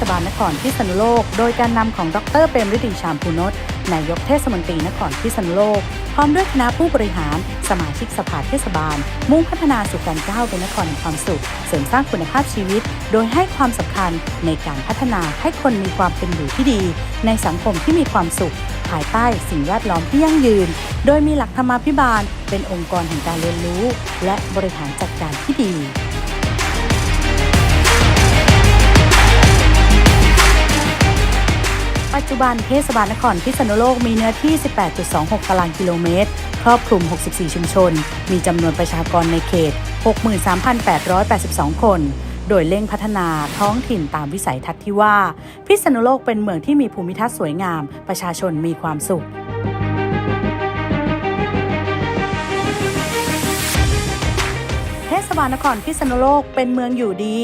ศบาลนครพิษณุโลก โดยการนำของดรเปรมฤดีชามพูนนท์นายกเทศมนตรีนครพิษณุโลก พร้อมด้วยคณะผู้บริหาร สมาชิกสภาเทศบาล มุ่งพัฒนาสู่การก้าวเป็นนครแห่งความสุข เสริมสร้างคุณภาพชีวิต โดยให้ความสำคัญในการพัฒนาให้คนมีความเป็นอยู่ที่ดี ในสังคมที่มีความสุข ภายใต้สิ่งแวดล้อมที่ยั่งยืน โดยมีหลักธรรมาภิบาล เป็นองค์กรแห่งการเรียนรู้ และบริหารจัดการที่ดี ปัจจุบันเทศบาลนครพิษณุโลกมีเนื้อที่ 18.26 ตารางกิโลเมตร ครอบคลุม 64 ชุมชน มีจำนวนประชากรในเขต 63,882 คน โดยเร่งพัฒนาท้องถิ่นตามวิสัยทัศน์ที่ว่า พิษณุโลกเป็นเมืองที่มีภูมิทัศน์สวยงาม ประชาชนมีความสุขเทศบาลนครพิษณุโลกเป็นเมืองอยู่ดี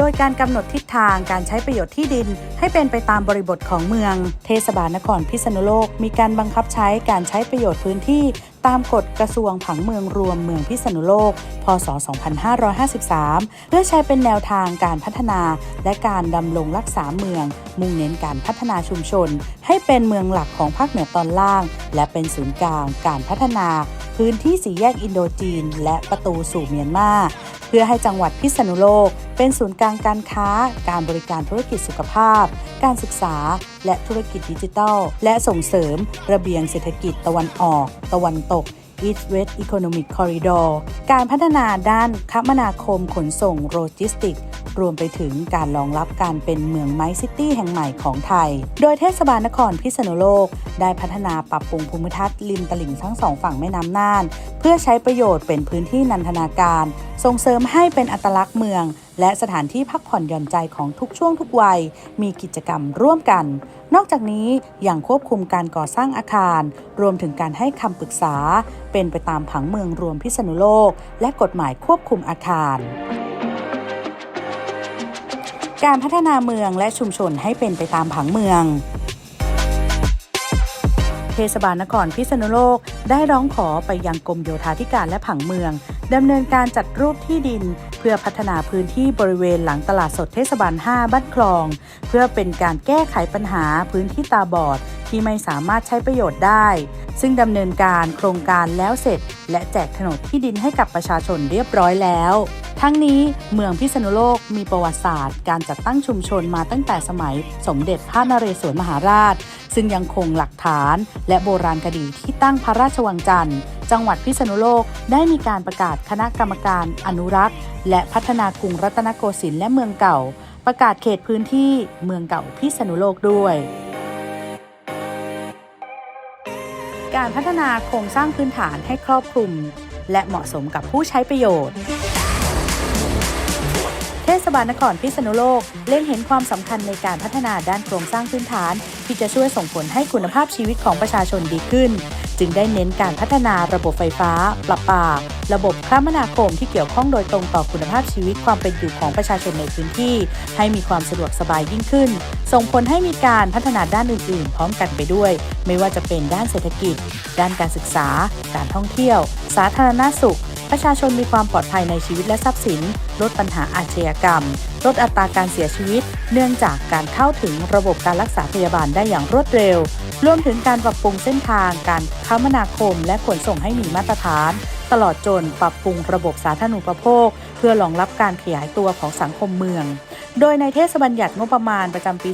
โดยการกำหนดทิศทางการใช้ประโยชน์ที่ดิน ให้เป็นไปตามบริบทของเมือง เทศบาลนครพิษณุโลก มีการบังคับใช้การใช้ประโยชน์พื้นที่ ตามกฎกระทรวงผังเมืองรวมเมืองพิษณุโลก พศ 2553 เพื่อใช้เป็นแนวทางการพัฒนา และการดำรงรักษาเมือง มุ่งเน้นการพัฒนาชุมชน ให้เป็นเมืองหลักของภาคเหนือตอนล่าง และเป็นศูนย์กลางการพัฒนา พื้นที่สีแยกอินโดจีน และประตูสู่เมียนมา เพื่อให้จังหวัดพิษณุโลก เป็นศูนย์กลางการค้า การบริการธุรกิจสุขภาพ การศึกษา และธุรกิจดิจิทัล และส่งเสริม ระเบียงเศรษฐกิจตะวันออก ตะวันตก East West Economic Corridor การพัฒนาด้านคมนาคมขนส่งโลจิสติกส์ รวมไปถึงการรองรับการเป็นเมืองไม้ซิตี้แห่งใหม่ของไทย โดยเทศบาลนครพิษณุโลก ได้พัฒนาปรับปรุงภูมิทัศน์ริมตลิ่งทั้งสองฝั่งแม่น้ำน่าน เพื่อใช้ประโยชน์เป็นพื้นที่นันทนาการ ส่งเสริมให้เป็นอัตลักษณ์เมือง และสถานที่พักผ่อนหย่อนใจของทุกช่วงทุกวัย มีกิจกรรมร่วมกัน นอกจากนี้ยังควบคุมการก่อสร้างอาคาร รวมถึงการให้คำปรึกษา เป็นไปตามผังเมืองรวมพิษณุโลก และกฎหมายควบคุมอาคาร การพัฒนาเมืองและชุมชนให้เป็นไปตามผังเมืองเทศบาลนครพิษณุโลกได้ร้องขอไปยังกรมโยธาธิการและผังเมืองดำเนินการจัดรูปที่ดิน เพื่อพัฒนาพื้นที่บริเวณหลังตลาดสดเทศบาล 5 บ้านคลอง เพื่อเป็นการแก้ไขปัญหาพื้นที่ตาบอด ที่ไม่สามารถใช้ประโยชน์ได้ ซึ่งดำเนินการโครงการแล้วเสร็จ และแจกโฉนดที่ดินให้กับประชาชนเรียบร้อยแล้ว ทั้งนี้เมืองพิษณุโลกมีประวัติศาสตร์ การจัดตั้งชุมชนมาตั้งแต่สมัยสมเด็จพระนเรศวรมหาราช ซึ่งยังคงหลักฐาน และโบราณคดีที่ตั้งพระราชวังจันทร์จังหวัดพิษณุโลกได้มีการประกาศคณะกรรมการอนุรักษ์ และพัฒนากรุงรัตนโกสินทร์และเมืองเก่า ประกาศเขตพื้นที่เมืองเก่าพิษณุโลกด้วย การพัฒนาโครงสร้างพื้นฐานให้ครอบคลุม และเหมาะสมกับผู้ใช้ประโยชน์ เทศบาลนครพิษณุโลกเล็งเห็นความสำคัญในการพัฒนาด้านโครงสร้างพื้นฐาน ที่จะช่วยส่งผลให้คุณภาพชีวิตของประชาชนดีขึ้น จึงได้เน้นการพัฒนาระบบไฟฟ้า ประปา ระบบคมนาคมที่เกี่ยวข้องโดยตรงต่อคุณภาพชีวิตความเป็นอยู่ของประชาชนในพื้นที่ ให้มีความสะดวกสบายยิ่งขึ้น ส่งผลให้มีการพัฒนาด้านอื่น ๆ พร้อมกันไปด้วย ไม่ว่าจะเป็นด้านเศรษฐกิจ ด้านการศึกษา การท่องเที่ยว สาธารณสุข ประชาชนมีความปลอดภัยในชีวิตและทรัพย์สิน ลดปัญหาอาชญากรรม ลดอัตราการเสียชีวิต เนื่องจากการเข้าถึงระบบการรักษาพยาบาลได้อย่างรวดเร็ว รวมถึงการปรับปรุงเส้นทาง การคมนาคม และขนส่งให้มีมาตรฐาน ตลอดจนปรับปรุงระบบสาธารณูปโภค เพื่อรองรับการขยายตัวของสังคมเมือง โดยในเทศบัญญัติงบประมาณประจำปี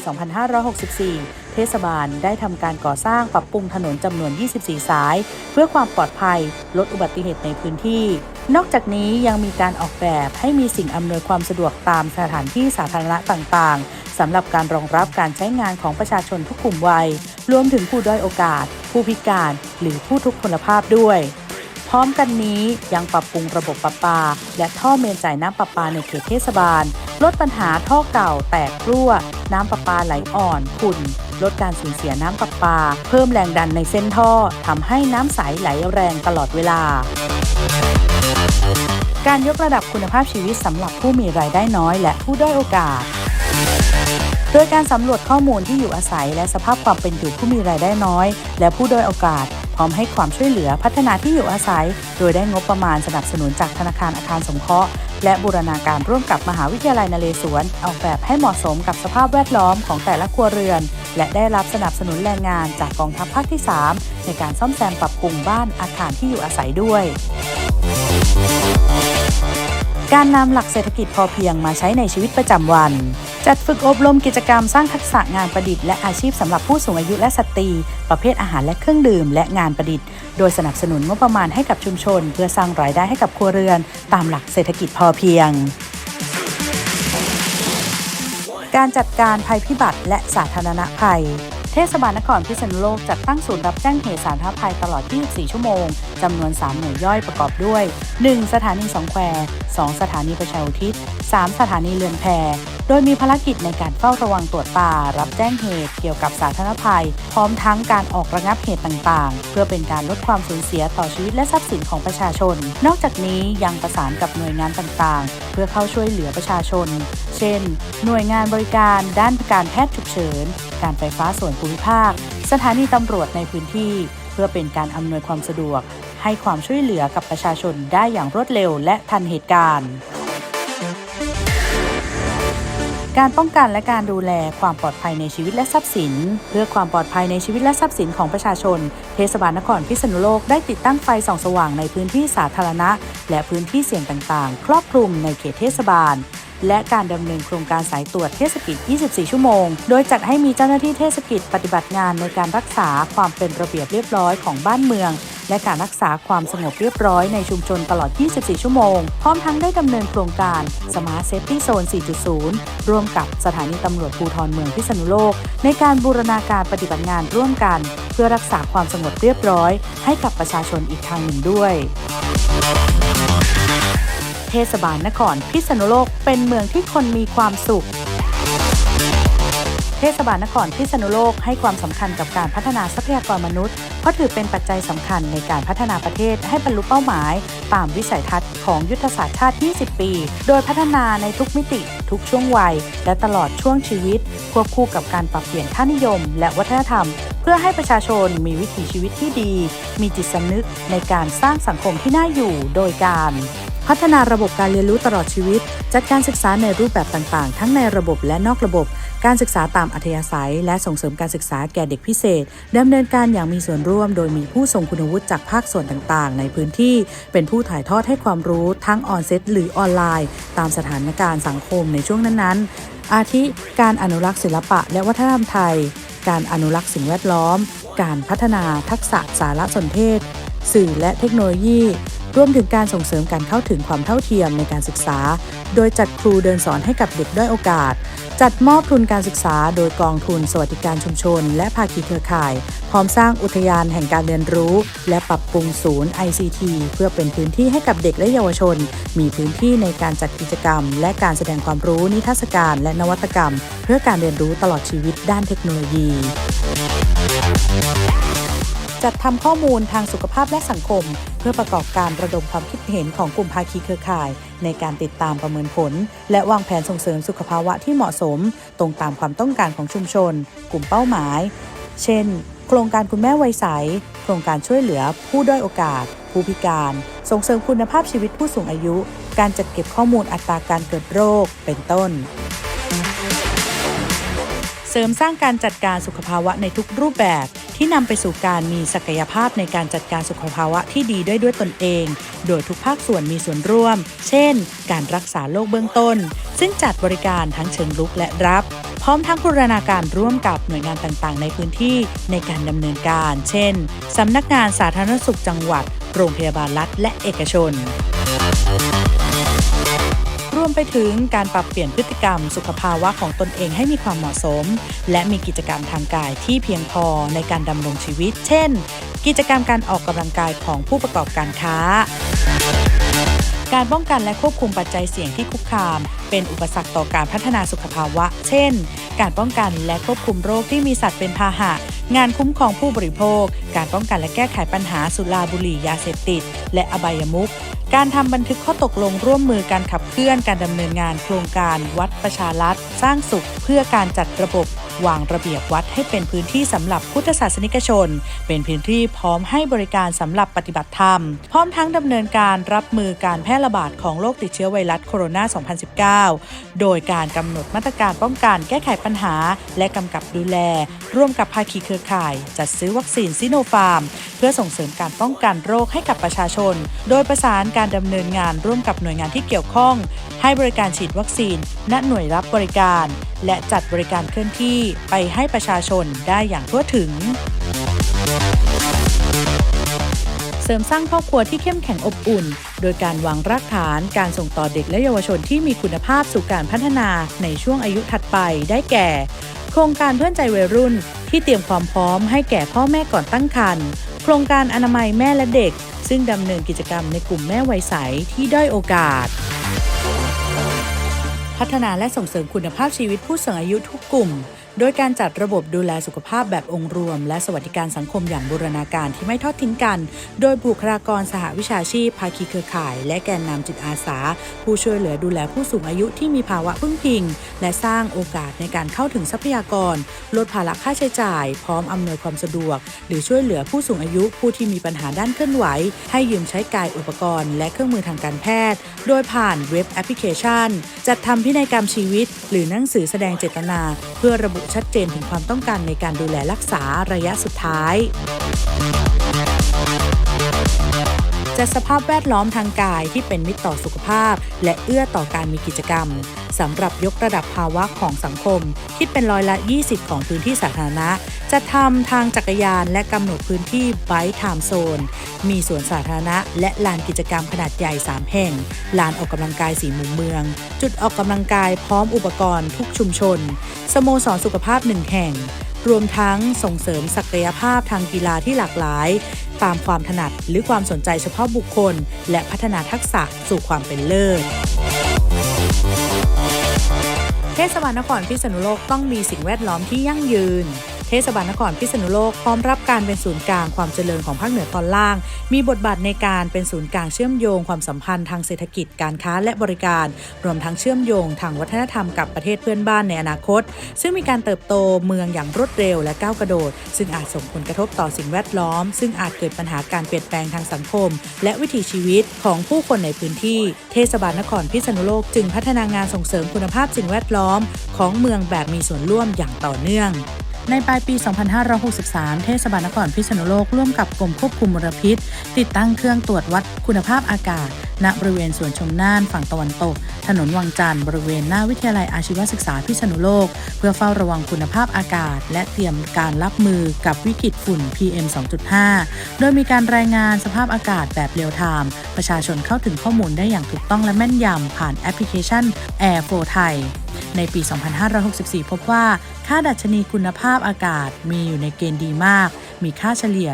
2564เทศบาลได้ทำการก่อสร้างปรับปรุงถนนจำนวน 24 สาย เพื่อความปลอดภัย ลดอุบัติเหตุในพื้นที่ นอกจากนี้ยังมีการออกแบบให้มีสิ่งอำนวยความสะดวกตามสถานที่สาธารณะต่างๆสำหรับการรองรับการใช้งานของประชาชนทุกกลุ่มวัย รวมถึงผู้ด้อยโอกาส ผู้พิการ หรือผู้ทุกพลภาพด้วย พร้อมกันนี้ยังปรับปรุงระบบประปา และท่อเมนจ่ายน้ำประปาในเขตเทศบาล ลดปัญหาท่อเก่าแตกรั่ว น้ำประปาไหลอ่อนขุ่นลดการสูญเสียน้ำประปา เพิ่มแรงดันในเส้นท่อทำให้น้ำใสไหลแรงตลอดเวลา การยกระดับคุณภาพชีวิตสำหรับผู้มีรายได้น้อยและผู้ด้อยโอกาส โดยการสำรวจข้อมูลที่อยู่อาศัย และสภาพความเป็นอยู่ผู้มีรายได้น้อย และผู้ด้อยโอกาส พร้อมให้ความช่วยเหลือพัฒนาที่อยู่อาศัย โดยได้งบประมาณสนับสนุนจากธนาคารอาคารสงเคราะห์และบูรณาการร่วมกับมหาวิทยาลัยนเรศวรออกแบบให้เหมาะสมกับสภาพแวดล้อมของแต่ละครัวเรือน และได้รับสนับสนุนแรงงานจากกองทัพภาคที่ 3 ในการซ่อมแซมปรับปรุงบ้านอาคารที่อยู่อาศัยด้วย การนำหลักเศรษฐกิจพอเพียงมาใช้ในชีวิตประจำวัน จัดฝึกอบรมกิจกรรมสร้างทักษะงานประดิษฐ์และอาชีพสำหรับผู้สูงอายุและสตรี ประเภทอาหารและเครื่องดื่ม และงานประดิษฐ์ โดยสนับสนุนงบประมาณให้กับชุมชน เพื่อสร้างรายได้ให้กับครัวเรือน ตามหลักเศรษฐกิจพอเพียง การจัดการภัยพิบัติและสาธารณภัย เทศบาลนครพิษณุโลกจัดตั้งศูนย์รับแจ้งเหตุสาธารณภัยตลอด 24 ชั่วโมง จำนวน 3 หน่วยย่อยประกอบด้วย 1. สถานีสองแคว 2. สถานีประชาอุทิศ 3. สถานีเรือนแพโดยมีภารกิจในการเฝ้าระวังตรวจตารับแจ้งเหตุเกี่ยวกับสาธารณภัย พร้อมทั้งการออกระงับเหตุต่างๆ เพื่อเป็นการลดความสูญเสียต่อชีวิตและทรัพย์สินของประชาชน นอกจากนี้ยังประสานกับหน่วยงานต่างๆ เพื่อเข้าช่วยเหลือประชาชน เช่น หน่วยงานบริการด้านการแพทย์ฉุกเฉิน การไฟฟ้าส่วนภูมิภาค สถานีตำรวจในพื้นที่ เพื่อเป็นการอำนวยความสะดวก ให้ความช่วยเหลือกับประชาชนได้อย่างรวดเร็วและทันเหตุการณ์ การป้องกันและการดูแลความปลอดภัยในชีวิตและทรัพย์สิน เพื่อความปลอดภัยในชีวิตและทรัพย์สินของประชาชน เทศบาลนครพิษณุโลกได้ติดตั้งไฟส่องสว่างในพื้นที่สาธารณะ และพื้นที่เสี่ยงต่างๆ ครอบคลุมในเขตเทศบาล และการดำเนินโครงการสายตรวจเทศกิจ 24 ชั่วโมง โดยจัดให้มีเจ้าหน้าที่เทศกิจปฏิบัติงานในการรักษาความเป็นระเบียบเรียบร้อยของบ้านเมือง และการรักษาความสงบเรียบร้อยในชุมชนตลอด 24 ชั่วโมง พร้อมทั้งได้ดำเนินโครงการ Smart Safety Zone 4.0 ร่วมกับสถานีตำรวจภูธรเมืองพิษณุโลก ในการบูรณาการปฏิบัติงานร่วมกัน เพื่อรักษาความสงบเรียบร้อย ให้กับประชาชนอีกทางหนึ่งด้วยเทศบาลนครพิษณุโลกเป็นเมืองที่คนมีความสุข ทศบาลนครพิษณุโลกให้ความสำคัญกับการพัฒนาทรัพยากรมนุษย์ เพราะถือเป็นปัจจัยสำคัญในการพัฒนาประเทศให้บรรลุเป้าหมาย ตามวิสัยทัศน์ของยุทธศาสตร์ชาติ 20 ปี โดยพัฒนาในทุกมิติ ทุกช่วงวัย และตลอดช่วงชีวิต ควบคู่กับการปรับเปลี่ยนค่านิยม และวัฒนธรรม เพื่อให้ประชาชนมีวิถีชีวิตที่ดี มีจิตสำนึกในการสร้างสังคมที่น่าอยู่โดยการ พัฒนาระบบการเรียนรู้ตลอดชีวิต จัดการศึกษาในรูปแบบต่างๆ ทั้งในระบบและนอกระบบ การศึกษาตามอัธยาศัย และส่งเสริมการศึกษาแก่เด็กพิเศษดำเนินการอย่างมีส่วนร่วม โดยมีผู้ทรงคุณวุฒิจากภาคส่วนต่างๆ ในพื้นที่ เป็นผู้ถ่ายทอดให้ความรู้ทั้งออนเซ็ตหรือออนไลน์ ตามสถานการณ์สังคมในช่วงนั้นๆ อาทิ การอนุรักษ์ศิลปะ และวัฒนธรรมไทย การอนุรักษ์สิ่งแวดล้อม การพัฒนาทักษะสารสนเทศ สื่อและเทคโนโลยี รวมถึงการส่งเสริมการเข้าถึงความเท่าเทียมในการศึกษา โดยจัดครูเดินสอนให้กับเด็กด้อยโอกาส จัดมอบทุนการศึกษา โดยกองทุนสวัสดิการชุมชน และภาคีเครือข่าย พร้อมสร้างอุทยานแห่งการเรียนรู้ และปรับปรุงศูนย์ ICT เพื่อเป็นพื้นที่ให้กับเด็กและเยาวชน มีพื้นที่ในการจัดกิจกรรม และการแสดงความรู้นิทรรศการและนวัตกรรม เพื่อการเรียนรู้ตลอดชีวิตด้านเทคโนโลยี จัดทำข้อมูลทางสุขภาพและสังคม เพื่อประกอบการระดมความคิดเห็นของกลุ่มภาคีเครือข่าย ในการติดตามประเมินผล และวางแผนส่งเสริมสุขภาวะที่เหมาะสม ตรงตามความต้องการของชุมชน กลุ่มเป้าหมาย เช่น โครงการคุณแม่วัยใส โครงการช่วยเหลือ ผู้ด้อยโอกาส ผู้พิการ ส่งเสริมคุณภาพชีวิตผู้สูงอายุ การจัดเก็บข้อมูลอัตราการเกิดโรค เป็นต้น เสริมสร้างการจัดการสุขภาวะในทุกรูปแบบ ที่นำไปสู่การมีศักยภาพในการจัดการสุขภาวะที่ดีได้ด้วยตนเอง โดยทุกภาคส่วนมีส่วนร่วม เช่น การรักษาโรคเบื้องต้น ซึ่งจัดบริการทั้งเชิงลุกและรับ พร้อมทั้งบูรณาการร่วมกับหน่วยงานต่างๆ ในพื้นที่ในการดำเนินการ เช่นสำนักงานสาธารณสุขจังหวัด โรงพยาบาลรัฐและเอกชน รวมไปถึงการปรับเปลี่ยนพฤติกรรม สุขภาวะของตนเองให้มีความเหมาะสม และมีกิจกรรมทางกายที่เพียงพอในการดำรงชีวิต เช่น กิจกรรมการออกกำลังกายของผู้ประกอบการค้าการป้องกันและควบคุมปัจจัยเสี่ยงที่คุกคาม เป็นอุปสรรคต่อการพัฒนาสุขภาวะ เช่น การป้องกันและควบคุมโรคที่มีสัตว์เป็นพาหะ งานคุ้มครองผู้บริโภค การป้องกันและแก้ไขปัญหาสุราบุหรี่ยาเสพติด และอบายมุขการทำบันทึกข้อตกลงร่วมมือการขับเคลื่อนการดำเนินงานโครงการวัดประชารัฐสร้างสุขเพื่อการจัดระบบ วางระเบียบวัดให้เป็นพื้นที่สำหรับพุทธศาสนิกชน เป็นพื้นที่พร้อมให้บริการสำหรับปฏิบัติธรรม พร้อมทั้งดำเนินการรับมือการแพร่ระบาดของโรคติดเชื้อไวรัสโคโรนา 2019 โดยการกำหนดมาตรการป้องกันแก้ไขปัญหา และกำกับดูแล ร่วมกับภาคีเครือข่าย จัดซื้อวัคซีนซิโนฟาร์ม เพื่อส่งเสริมการป้องกันโรคให้กับประชาชน โดยประสานการดำเนินงานร่วมกับหน่วยงานที่เกี่ยวข้อง ให้บริการฉีดวัคซีนณหน่วยรับบริการ และจัดบริการเคลื่อนที่ไปให้ประชาชนได้อย่างทั่วถึง เสริมสร้างครอบครัวที่เข้มแข็งอบอุ่น โดยการวางรากฐานการส่งต่อเด็กและเยาวชนที่มีคุณภาพสู่การพัฒนาในช่วงอายุถัดไปได้แก่ โครงการเพื่อนใจวัยรุ่น ที่เตรียมความพร้อมให้แก่พ่อแม่ก่อนตั้งครรภ์โครงการอนามัยแม่และเด็ก ซึ่งดำเนินกิจกรรมในกลุ่มแม่วัยใสที่ด้อยโอกาส พัฒนาและส่งเสริมคุณภาพชีวิตผู้สูงอายุทุกกลุ่ม โดยการจัดระบบดูแลสุขภาพแบบองค์รวม และสวัสดิการสังคมอย่างบูรณาการที่ไม่ทอดทิ้งกัน โดยบุคลากรสหวิชาชีพ ภาคีเครือข่าย และแกนนำจิตอาสา ผู้ช่วยเหลือดูแลผู้สูงอายุที่มีภาวะพึ่งพิง และสร้างโอกาสในการเข้าถึงทรัพยากร ลดภาระค่าใช้จ่าย พร้อมอำนวยความสะดวก หรือช่วยเหลือผู้สูงอายุผู้ที่มีปัญหาด้านเคลื่อนไหว ให้ยืมใช้กายอุปกรณ์ และเครื่องมือทางการแพทย์ โดยผ่านเว็บแอปพลิเคชัน จัดทำพินัยกรรมชีวิต หรือหนังสือแสดงเจตนา เพื่อระบุชัดเจนถึงความต้องการในการดูแลรักษาระยะสุดท้าย จัดสภาพแวดล้อมทางกายที่เป็นมิตรต่อสุขภาพ และเอื้อต่อการมีกิจกรรมสำหรับยกระดับภาวะของสังคม คิดเป็นร้อยละ 20 ของพื้นที่สาธารณะ จะทำทางจักรยานและกำหนดพื้นที่ไบค์ไทม์โซน มีสวนสาธารณะ และลานกิจกรรมขนาดใหญ่ 3 แห่ง ลานออกกำลังกายสีมุมเมือง จุดออกกำลังกายพร้อมอุปกรณ์ทุกชุมชน สโมสรสุขภาพหนึ่งแห่งรวมทั้งส่งเสริมศักยภาพทางกีฬาที่หลากหลาย ตามความถนัดหรือความสนใจเฉพาะบุคคล และพัฒนาทักษะสู่ความเป็นเลิศเทศบาลนครพิษณุโลกต้องมีสิ่งแวดล้อมที่ยั่งยืน ศบาลนครพิษณุโลกพร้อมรับการเป็นศูนย์กลางความเจริญของภาคเหนือตอนล่าง มีบทบาทในการเป็นศูนย์กลางเชื่อมโยงความสัมพันธ์ทางเศรษฐกิจการค้าและบริการ รวมทั้งเชื่อมโยงทางวัฒนธรรมกับประเทศเพื่อนบ้านในอนาคต ซึ่งมีการเติบโตเมืองอย่างรวดเร็วและก้าวกระโดด ซึ่งอาจส่งผลกระทบต่อสิ่งแวดล้อม ซึ่งอาจเกิดปัญหาการเปลี่ยนแปลงทางสังคม และวิถีชีวิตของผู้คนในพื้นที่ เทศบาลนครพิษณุโลกจึงพัฒนางานส่งเสริมคุณภาพสิ่งแวดล้อม ของเมืองแบบมีส่วนร่วมอย่างต่อเนื่อง ในปลายปี 2563 เทศบาลนครพิษณุโลกร่วมกับกรมควบคุมมลพิษ ติดตั้งเครื่องตรวจวัดคุณภาพอากาศ ณบริเวณสวนชมน่านฝั่งตะวันตก ถนนวังจันทร์บริเวณหน้าวิทยาลัยอาชีวศึกษาพิษณุโลก เพื่อเฝ้าระวังคุณภาพอากาศ และเตรียมการรับมือกับวิกฤตฝุ่น PM 2.5 โดยมีการรายงานสภาพอากาศแบบเรียลไทม์ประชาชนเข้าถึงข้อมูลได้อย่างถูกต้องและแม่นยำผ่านแอปพลิเคชัน Air 4ไทย ในปี 2564 พบว่าค่าดัชนีคุณภาพอากาศมีอยู่ในเกณฑ์ดีมาก มีค่าเฉลี่ย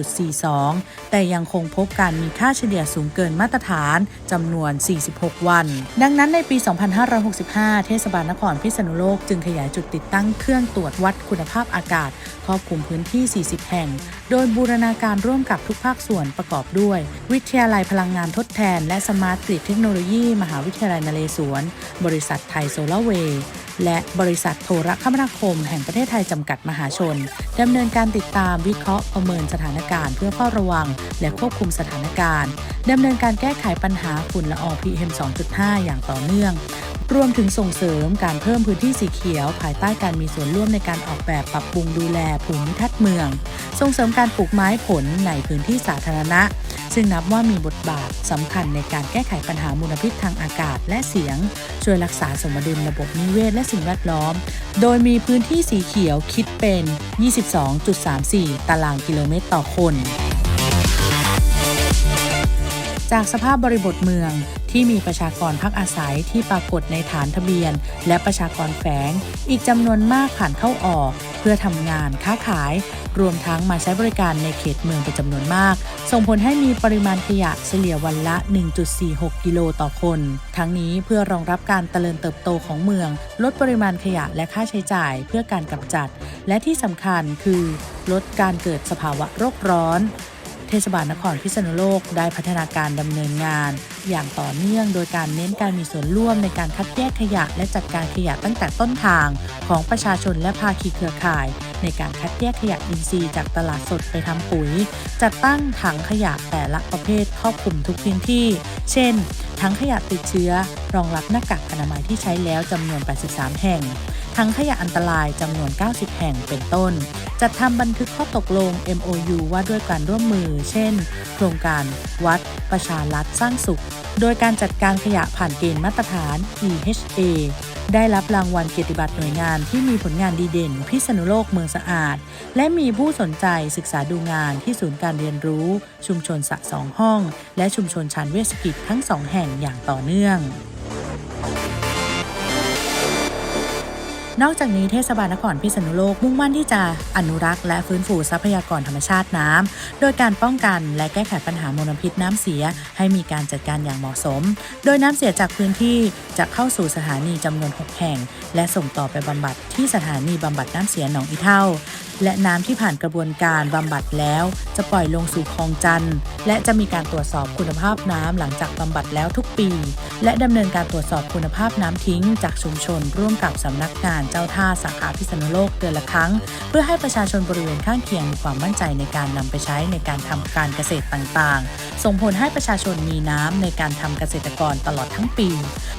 25.42 แต่ยังคงพบการมีค่าเฉลี่ยสูงเกินมาตรฐานจำนวน 46 วัน ดังนั้นในปี 2565 เทศบาลนครพิษณุโลกจึงขยายจุดติดตั้งเครื่องตรวจวัดคุณภาพอากาศ ครอบคลุมพื้นที่ 40 แห่ง โดยบูรณาการร่วมกับทุกภาคส่วนประกอบด้วย วิทยาลัยพลังงานทดแทน และสมาร์ทกริดเทคโนโลยี มหาวิทยาลัยนเรศวร บริษัทไทยโซลาร์เวย์ และบริษัทโทรคมนาคมแห่งประเทศไทยจำกัดมหาชนดำเนินการติดตามวิเคราะห์ประเมินสถานการณ์เพื่อเฝ้าระวัง และควบคุมสถานการณ์ดำเนินการแก้ไขปัญหาฝุ่นละออง PM 2.5 อย่างต่อเนื่อง รวมถึงส่งเสริมการเพิ่มพื้นที่สีเขียว ภายใต้การมีส่วนร่วมในการออกแบบปรับปรุงดูแลภูมิทัศน์เมือง ส่งเสริมการปลูกไม้ผลในพื้นที่สาธารณะ ซึ่งนับว่ามีบทบาทสำคัญในการแก้ไขปัญหามลพิษทางอากาศและเสียง ช่วยรักษาสมดุลระบบนิเวศและสิ่งแวดล้อม โดยมีพื้นที่สีเขียวคิดเป็น 22.34 ตารางกิโลเมตรต่อคนจากสภาพบริบทเมือง ที่มีประชากรพักอาศัยที่ปรากฏในฐานทะเบียน และประชากรแฝง อีกจำนวนมากผ่านเข้าออก เพื่อทำงานค้าขาย รวมทั้งมาใช้บริการในเขตเมืองเป็นจำนวนมาก ส่งผลให้มีปริมาณขยะเฉลี่ยวันละ 1.46 กิโลต่อคน ทั้งนี้เพื่อรองรับการเจริญเติบโตของเมือง ลดปริมาณขยะและค่าใช้จ่ายเพื่อการกำจัด และที่สำคัญคือ ลดการเกิดสภาวะโรคร้อน ทศบาลนครพิษณุโลกได้พัฒนาการดำเนินงาน อย่างต่อเนื่องโดยการเน้นการมีส่วนร่วมในการคัดแยกขยะ และจัดการขยะตั้งแต่ต้นทาง ของประชาชนและภาคีเครือข่าย ในการคัดแยกขยะอินทรีย์จากตลาดสดไปทำปุ๋ย จัดตั้งถังขยะแต่ละประเภทครอบคลุมทุกพื้นที่ เช่น ทั้งขยะติดเชื้อ รองรับหน้ากากอนามัยที่ใช้แล้วจำนวน 83 แห่ง ทั้งขยะอันตรายจำนวน 90 แห่งเป็นต้น จัดทำบันทึกข้อตกลง MOU ว่าด้วยการร่วมมือ เช่น โครงการวัด ประชารัฐสร้างสุข โดยการจัดการขยะผ่านเกณฑ์มาตรฐาน EHA ได้รับรางวัลเกียรติบัตรหน่วยงานที่มีผลงานดีเด่น พิษณุโลกเมืองสะอาด และมีผู้สนใจศึกษาดูงานที่ศูนย์การเรียนรู้ ชุมชนสะสองห้อง และชุมชนชันเวชกิจทั้งสองแห่งอย่างต่อเนื่อง นอกจากนี้เทศบาลนครพิษณุโลกมุ่งมั่นที่จะอนุรักษ์และฟื้นฟูทรัพยากรธรรมชาติน้ำโดยการป้องกันและแก้ไขปัญหามลพิษน้ำเสีย ให้มีการจัดการอย่างเหมาะสม โดยน้ำเสียจากพื้นที่จะเข้าสู่สถานีจำนวน 6 แห่ง และส่งต่อไปบำบัดที่สถานีบำบัดน้ำเสียหนองอีเท่าและน้ำที่ผ่านกระบวนการบำบัดแล้ว จะปล่อยลงสู่คลองจันทน์และจะมีการตรวจสอบคุณภาพน้ำหลังจากบำบัดแล้วทุกปี และดำเนินการตรวจสอบคุณภาพน้ำทิ้ง จากชุมชน ร่วมกับสำนักงานเจ้าท่าสาขาพิษณุโลกเดือนละครั้ง เพื่อให้ประชาชนบริเวณข้างเคียงมีความมั่นใจในการนำไปใช้ในการทำการเกษตรต่างๆ ส่งผลให้ประชาชนมีน้ำในการทำเกษตรกรตลอดทั้งปี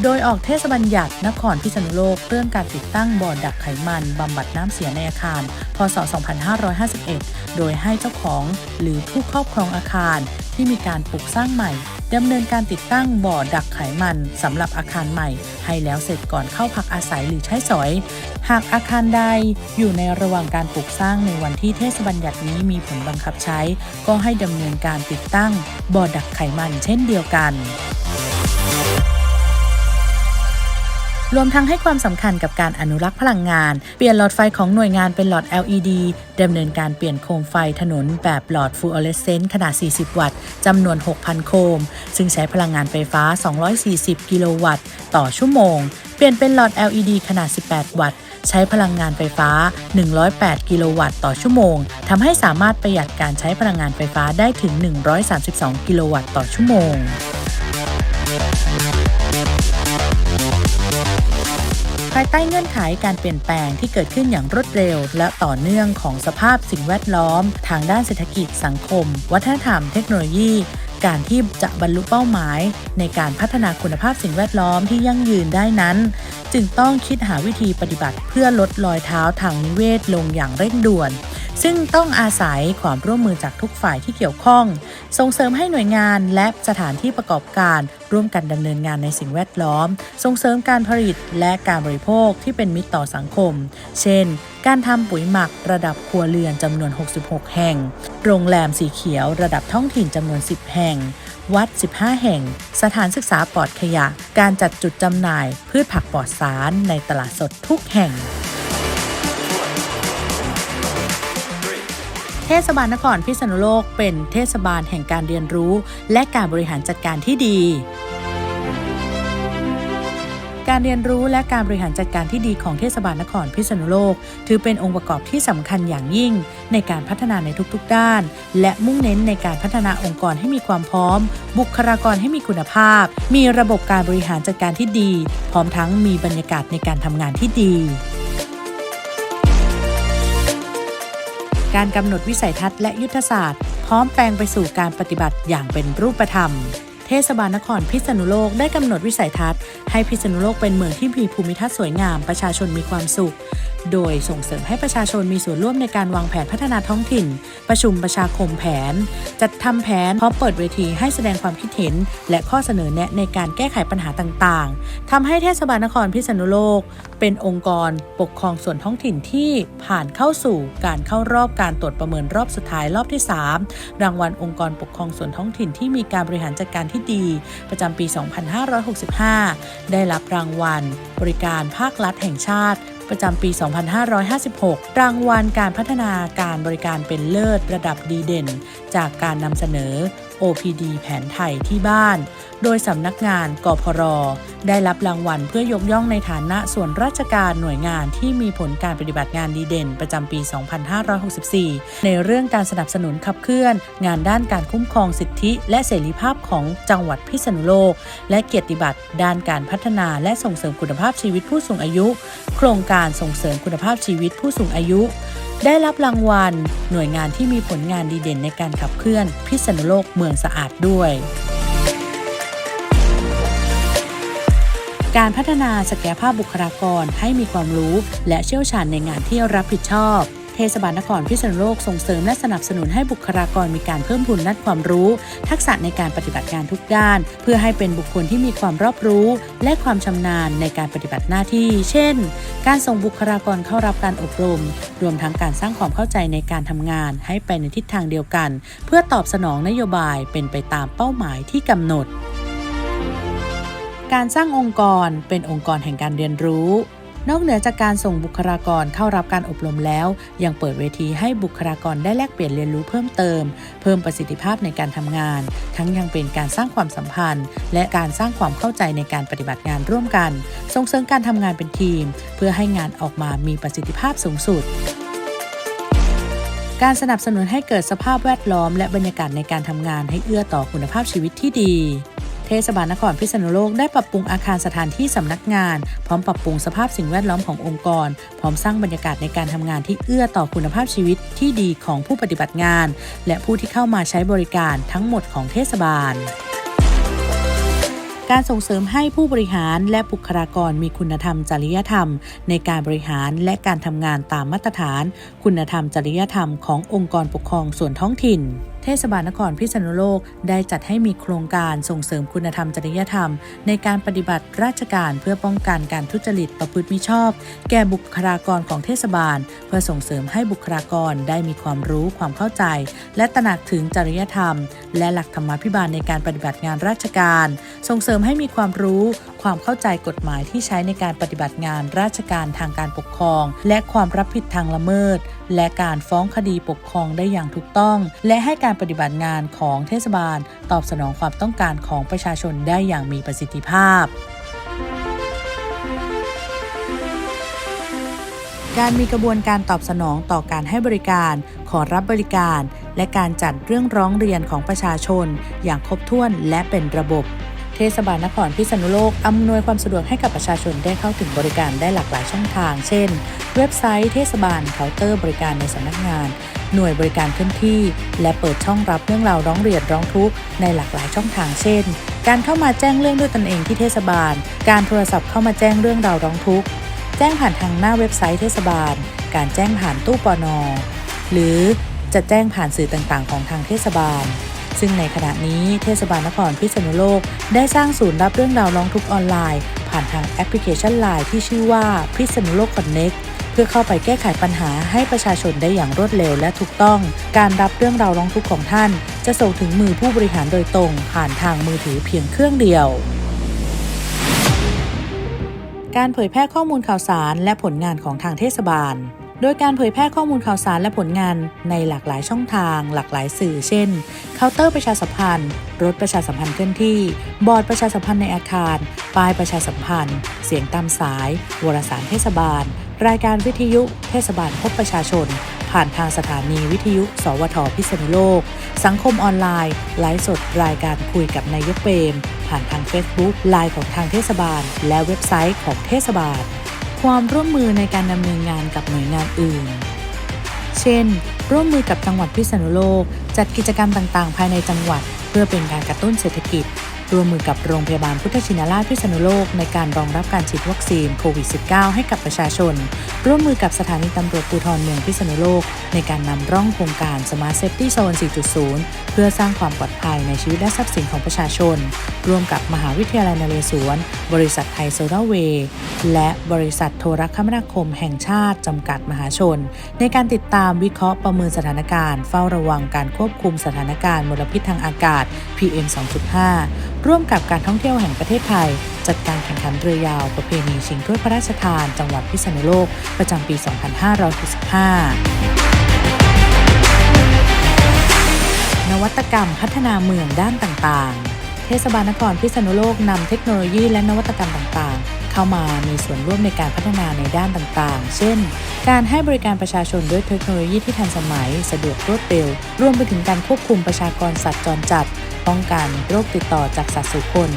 โดยออกเทศบัญญัตินครพิษณุโลกเรื่องการติดตั้งบ่อดักไขมันบำบัดน้ำเสียในอาคาร พศ2551 โดยให้เจ้าของหรือผู้ครอบครองอาคารที่มีการปลูกสร้างใหม่ดำเนินการติดตั้งบ่อดักไขมันสำหรับอาคารใหม่ ให้แล้วเสร็จก่อนเข้าพักอาศัยหรือใช้สอย หากอาคารใดอยู่ในระหว่างการปลูกสร้างในวันที่เทศบัญญัตินี้มีผลบังคับใช้ ก็ให้ดำเนินการติดตั้งบ่อดักไขมันเช่นเดียวกัน รวมทั้งให้ความสำคัญกับการอนุรักษ์พลังงาน เปลี่ยนหลอดไฟของหน่วยงานเป็นหลอด LED ดำเนินการเปลี่ยนโคมไฟถนนแบบหลอดฟลูออเรสเซนต์ขนาด 40 วัตต์จำนวน 6,000 โคม ซึ่งใช้พลังงานไฟฟ้า 240 กิโลวัตต์ ต่อชั่วโมง เปลี่ยนเป็นหลอด LED ขนาด 18 วัตต์ ใช้พลังงานไฟฟ้า 108 กิโลวัตต์ต่อชั่วโมงทำให้สามารถประหยัดการใช้พลังงานไฟฟ้าได้ถึง 132 กิโลวัตต์ต่อชั่วโมง ภายใต้เงื่อนไขการเปลี่ยนแปลงที่เกิดขึ้นอย่างรวดเร็ว และต่อเนื่องของสภาพสิ่งแวดล้อม ทางด้านเศรษฐกิจสังคม วัฒนธรรมเทคโนโลยี การที่จะบรรลุเป้าหมาย ในการพัฒนาคุณภาพสิ่งแวดล้อมที่ยั่งยืนได้นั้น จึงต้องคิดหาวิธีปฏิบัติเพื่อลดรอยเท้าทางนิเวศลงอย่างเร่งด่วน ซึ่งต้องอาศัยความร่วมมือจากทุกฝ่ายที่เกี่ยวข้อง ส่งเสริมให้หน่วยงานและสถานที่ประกอบการร่วมกันดำเนินงานในสิ่งแวดล้อม ส่งเสริมการผลิตและการบริโภคที่เป็นมิตรต่อสังคม เช่น การทำปุ๋ยหมักระดับครัวเรือนจำนวน 66 แห่ง โรงแรมสีเขียวระดับท้องถิ่นจำนวน 10 แห่ง วัด 15 แห่ง สถานศึกษาปลอดขยะ การจัดจุดจำหน่ายพืชผักปลอดสารในตลาดสดทุกแห่ง เทศบาลนครพิษณุโลกเป็นเทศบาลแห่งการเรียนรู้ และการบริหารจัดการที่ดี การเรียนรู้และการบริหารจัดการที่ดีของเทศบาลนครพิษณุโลก ถือเป็นองค์ประกอบที่สำคัญอย่างยิ่ง ในการพัฒนาในทุกๆ ด้าน และมุ่งเน้นในการพัฒนาองค์กรให้มีความพร้อม บุคลากรให้มีคุณภาพ มีระบบการบริหารจัดการที่ดี พร้อมทั้งมีบรรยากาศในการทำงานที่ดี การกำหนดวิสัยทัศน์และยุทธศาสตร์ พร้อมแปลงไปสู่การปฏิบัติอย่างเป็นรูปธรรม เทศบาลนครพิษณุโลกได้กำหนดวิสัยทัศน์ ให้พิษณุโลกเป็นเมืองที่มีภูมิทัศน์สวยงามประชาชนมีความสุข โดยส่งเสริมให้ประชาชนมีส่วนร่วมในการวางแผนพัฒนาท้องถิ่น ประชุมประชาคมแผน จัดทำแผนพร้อมเปิดเวทีให้แสดงความคิดเห็น และข้อเสนอแนะในการแก้ไขปัญหาต่างๆทำให้เทศบาลนครพิษณุโลก เป็นองค์กรปกครองส่วนท้องถิ่นที่ผ่านเข้าสู่การเข้ารอบการตรวจประเมินรอบสุดท้ายรอบที่ 3 รางวัลองค์กรปกครองส่วนท้องถิ่นที่มีการบริหารจัดการที่ดี ประจำปี 2565 ได้รับรางวัล บริการภาครัฐแห่งชาติ ประจำปี 2556 รางวัลการพัฒนาการบริการเป็นเลิศระดับดีเด่น จากการนำเสนอ OPD แผนไทยที่บ้าน โดยสำนักงานกพร ได้รับรางวัลเพื่อยกย่องในฐานะส่วนราชการหน่วยงานที่มีผลการปฏิบัติงานดีเด่น ประจำปี 2564 ในเรื่องการสนับสนุนขับเคลื่อน งานด้านการคุ้มครองสิทธิ และเสรีภาพของจังหวัดพิษณุโลก และเกียรติบัตรด้านการพัฒนาและส่งเสริมคุณภาพชีวิตผู้สูงอายุ โครงการส่งเสริมคุณภาพชีวิตผู้สูงอายุ ได้รับรางวัล หน่วยงานที่มีผลงานดีเด่นในการขับเคลื่อน พิษณุโลกเมืองสะอาดด้วย การพัฒนาศักยภาพบุคลากรให้มีความรู้และเชี่ยวชาญในงานที่รับผิดชอบ เทศบาลนครพิษณุโลกส่งเสริมและสนับสนุนให้บุคลากรมีการเพิ่มพูนด้านความรู้ ทักษะในการปฏิบัติงานทุกด้าน เพื่อให้เป็นบุคคลที่มีความรอบรู้ และความชำนาญในการปฏิบัติหน้าที่ เช่น การส่งบุคลากรเข้ารับการอบรม รวมทั้งการสร้างความเข้าใจในการทำงานให้ไปในทิศทางเดียวกัน เพื่อตอบสนองนโยบายเป็นไปตามเป้าหมายที่กำหนดการสร้างองค์กรเป็นองค์กรแห่งการเรียนรู้ นอกเหนือจากการส่งบุคลากรเข้ารับการอบรมแล้ว ยังเปิดเวทีให้บุคลากรได้แลกเปลี่ยนเรียนรู้เพิ่มเติม เพิ่มประสิทธิภาพในการทำงาน ทั้งยังเป็นการสร้างความสัมพันธ์ และการสร้างความเข้าใจในการปฏิบัติงานร่วมกัน ส่งเสริมการทำงานเป็นทีม เพื่อให้งานออกมามีประสิทธิภาพสูงสุดการสนับสนุนให้เกิดสภาพแวดล้อมและบรรยากาศในการทำงานให้เอื้อต่อคุณภาพชีวิตที่ดี เทศบาลนครพิษณุโลกได้ปรับปรุงอาคารสถานที่สำนักงาน พร้อมปรับปรุงสภาพสิ่งแวดล้อมขององค์กร พร้อมสร้างบรรยากาศในการทำงานที่เอื้อต่อคุณภาพชีวิตที่ดีของผู้ปฏิบัติงาน และผู้ที่เข้ามาใช้บริการทั้งหมดของเทศบาลการส่งเสริมให้ผู้บริหารและบุคลากรมีคุณธรรมจริยธรรม ในการบริหารและการทำงานตามมาตรฐาน คุณธรรมจริยธรรมขององค์กรปกครองส่วนท้องถิ่น เทศบาลนครพิษณุโลกได้จัดให้มีโครงการส่งเสริมคุณธรรมจริยธรรม ในการปฏิบัติราชการเพื่อป้องกันการทุจริตประพฤติมิชอบ แก่บุคลากรของเทศบาล เพื่อส่งเสริมให้บุคลากรได้มีความรู้ความเข้าใจ และตระหนักถึงจริยธรรม และหลักธรรมาภิบาลในการปฏิบัติงานราชการ ส่งเสริมให้มีความรู้ ความเข้าใจกฎหมายที่ใช้ในการปฏิบัติงานราชการทางการปกครอง และความรับผิดทางละเมิด และการฟ้องคดีปกครองได้อย่างถูกต้อง และให้การปฏิบัติงานของเทศบาล ตอบสนองความต้องการของประชาชนได้อย่างมีประสิทธิภาพการมีกระบวนการตอบสนองต่อการให้บริการ ขอรับบริการ และการจัดเรื่องร้องเรียนของประชาชน อย่างครบถ้วนและเป็นระบบ เทศบาลนครพิษณุโลกอำนวยความสะดวกให้กับประชาชนได้เข้าถึงบริการได้หลากหลายช่องทาง เช่น เว็บไซต์เทศบาลเคาน์เตอร์บริการในสำนักงาน หน่วยบริการเคลื่อนที่ และเปิดช่องรับเรื่องราวร้องเรียนร้องทุกข์ในหลากหลายช่องทาง เช่น การเข้ามาแจ้งเรื่องด้วยตนเองที่เทศบาล การโทรศัพท์เข้ามาแจ้งเรื่องราวร้องทุกข์แจ้งผ่านทางหน้าเว็บไซต์เทศบาล การแจ้งผ่านตู้ปอนอหรือ จะแจ้งผ่านสื่อต่างๆ ของทางเทศบาล ซึ่งในขณะนี้เทศบาลนครพิษณุโลก ได้สร้างศูนย์รับเรื่องราวร้องทุกข์ออนไลน์ ผ่านทางแอปพลิเคชัน Line ที่ชื่อว่าพิษณุโลกคอนเน็กเพื่อเข้าไปแก้ไขปัญหาให้ประชาชนได้อย่างรวดเร็วและถูกต้อง การรับเรื่องราวร้องทุกข์ของท่าน จะส่งถึงมือผู้บริหารโดยตรง ผ่านทางมือถือเพียงเครื่องเดียว การเผยแพร่ข้อมูลข่าวสารและผลงานของทางเทศบาล โดยการเผยแพร่ข้อมูลข่าวสารและผลงานในหลากหลายช่องทาง หลากหลายสื่อ เช่น เคาน์เตอร์ประชาสัมพันธ์ รถประชาสัมพันธ์เคลื่อนที่ บอร์ดประชาสัมพันธ์ในอาคาร ป้ายประชาสัมพันธ์ เสียงตามสาย วารสารเทศบาล รายการวิทยุ เทศบาลพบประชาชน ผ่านทางสถานีวิทยุ สวทพิษณุโลก สังคมออนไลน์ ไลฟ์สดรายการคุยกับนายกเปรมผ่านทาง Facebook ไลน์ของทางเทศบาล และเว็บไซต์ของเทศบาล ความร่วมมือในการดำเนินงานกับหน่วยงานอื่น เช่น ร่วมมือกับจังหวัดพิษณุโลก จัดกิจกรรมต่างๆ ภายในจังหวัด เพื่อเป็นการกระตุ้นเศรษฐกิจ ร่วมมือกับโรงพยาบาลพุทธชินราชพิษณุโลกในการรองรับการฉีดวัคซีนโควิด -19 ให้กับประชาชน ร่วมมือกับสถานีตำรวจภูธรเมืองพิษณุโลก ในการนำร่องโครงการ Smart Safety Zone 4.0 เพื่อสร้างความปลอดภัยในชีวิตและทรัพย์สินของประชาชน ร่วมกับมหาวิทยาลัยนเรศวร บริษัทไทยโซลาร์เวย์และบริษัทโทรคมนาคมแห่งชาติจำกัดมหาชน ในการติดตามวิเคราะห์ประเมินสถานการณ์เฝ้าระวังการควบคุมสถานการณ์มลพิษทางอากาศ PM 2.5ร่วมกับการท่องเที่ยวแห่งประเทศไทย จัดการแข่งขันเรือยาวประเพณีชิงถ้วยพระราชทาน จังหวัดพิษณุโลก ประจำปี 2565นวัตกรรมพัฒนาเมืองด้านต่างๆ เทศบาลนครพิษณุโลกนำเทคโนโลยีและนวัตกรรมต่างๆ เข้ามามีส่วนร่วมในการพัฒนาในด้านต่างๆ เช่น การให้บริการประชาชนด้วยเทคโนโลยีที่ทันสมัย สะดวกรวดเร็ว รวมไปถึงการควบคุมประชากรสัตว์จรจัด ป้องกันโรคติดต่อจากสัตว์สู่คน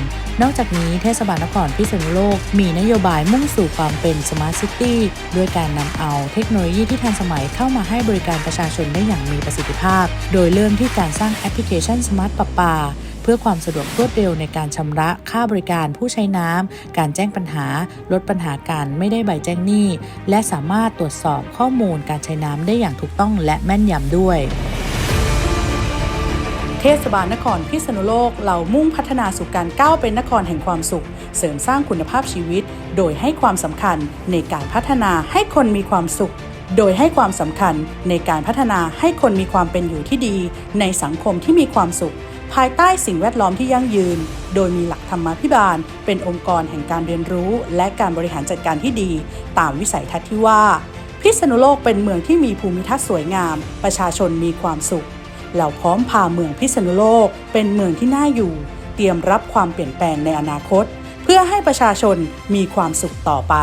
นอกจากนี้เทศบาลนครพิษณุโลก มีนโยบายมุ่งสู่ความเป็นสมาร์ทซิตี้ด้วยการนำเอาเทคโนโลยีที่ทันสมัยเข้ามาให้บริการประชาชนได้อย่างมีประสิทธิภาพ โดยเริ่มที่การสร้างแอปพลิเคชันสมาร์ทป a ปาเพื่อความสะดวกรวดเร็วในการชำระค่าบริการผู้ใช้น้ำ การแจ้งปัญหา ลดปัญหาการไม่ได้ใบแจ้งหนี้ และสามารถตรวจสอบข้อมูลการใช้น้ำได้อย่างถูกต้องและแม่นยำด้วย เทศบาลนครพิษณุโลกเรามุ่งพัฒนาสู่การก้าวเป็นนครแห่งความสุข เสริมสร้างคุณภาพชีวิต โดยให้ความสำคัญในการพัฒนาให้คนมีความสุข โดยให้ความสำคัญในการพัฒนาให้คนมีความเป็นอยู่ที่ดี ในสังคมที่มีความสุข ภายใต้สิ่งแวดล้อมที่ยั่งยืน โดยมีหลักธรรมาภิบาล เป็นองค์กรแห่งการเรียนรู้ และการบริหารจัดการที่ดี ตามวิสัยทัศน์ที่ว่า พิษณุโลกเป็นเมืองที่มีภูมิทัศน์สวยงาม ประชาชนมีความสุข เราพร้อมพาเมืองพิษณุโลกเป็นเมืองที่น่าอยู่ เตรียมรับความเปลี่ยนแปลงในอนาคต เพื่อให้ประชาชนมีความสุขต่อไป